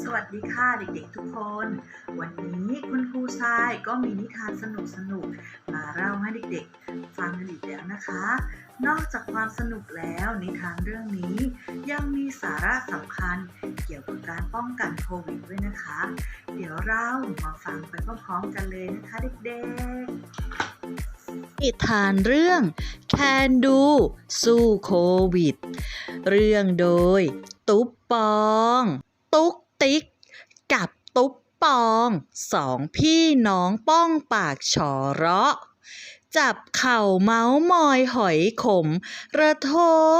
สวัสดีค่ะเด็กๆทุกคน วันนี้คุณครูทรายก็มีนิทานสนุกๆมาเล่าให้เด็กๆ ฟังกันอีกแล้วนะคะ นอกจากความสนุกแล้วนิทานเรื่องนี้ยังมีสาระสำคัญเกี่ยวกับการป้องกันโควิดด้วยนะคะ เดี๋ยวเรามาฟังไปพร้อมๆกันเลยนะคะเด็กๆ นิทานเรื่อง Can Do สู้โควิด เรื่องโดย ตุ๊บปอง ตุ๊ก ติ๊ก กับตุ๊บปองสองพี่น้องป้องปากฉอเราะ จับเข่าเมาส์มอยหอยขม ระท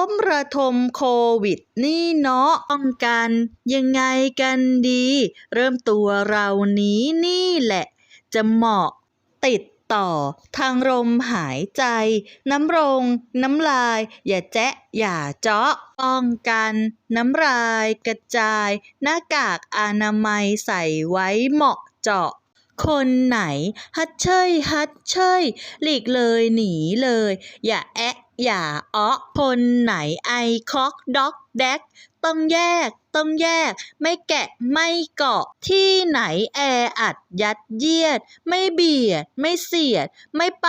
มระทมโควิดนี่เนาะป้องกัน ยังไงกันดี เริ่มตัวเรานี้นี่แหละ จะเหมาะติด ต่อ ทางลมหายใจ น้ำรง น้ำลาย อย่าแจ๊ะ อย่าเจาะ ป้องกัน น้ำลาย กระจาย หน้ากากอนามัยใส่ไว้เหมาะเจาะคนไหน ฮัดเชยฮัดเชยหลีกเลยหนีเลย อย่าแอะ อย่าเอ้อคนไหนไอคอกด็อกแดกต้องแยกต้องแยก ไม่แกะไม่เกาะ ที่ไหนแออัดยัดเยียด ไม่เบียด ไม่เสียด ไม่ไป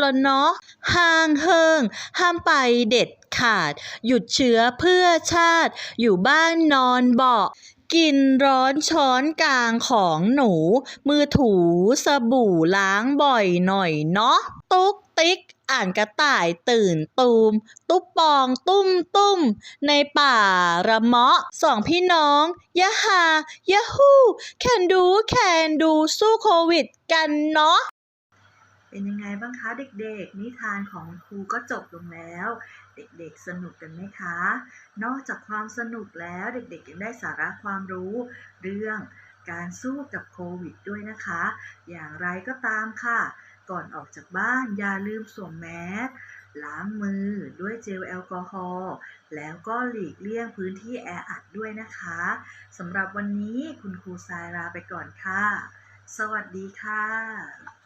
ละเนาะห่างเฮิงห้ามไปเด็ดขาด หยุดเชื้อเพื่อชาติ อยู่บ้านนอนเบาะ กินร้อนช้อนกลางของหนู มือถูสบู่ล้างบ่อยหน่อยเนาะตุ๊กติ๊กอ่านกระต่ายตื่นตูม ตุ๊บปองตุ้มตุ้ม ในป่าระเมาะสองพี่น้อง ยะฮายะฮู้แคนดูแคนดูสู้โควิดกันเนาะ เป็นยังไงบ้างคะเด็กๆ นิทานของครูก็จบลงแล้ว เด็กๆสนุกกันไหมคะ นอกจากความสนุกแล้วเด็กๆยังได้สาระความรู้เรื่องการสู้กับโควิดด้วยนะคะ อย่างไรก็ตามค่ะ ก่อนออกจากบ้านอย่าลืมสวมแมสล้างมือด้วยเจลแอลกอฮอล์แล้วก็หลีกเลี่ยงพื้นที่แออัดด้วยนะคะสำหรับวันนี้คุณครูทรายลาไปก่อนค่ะ สวัสดีค่ะ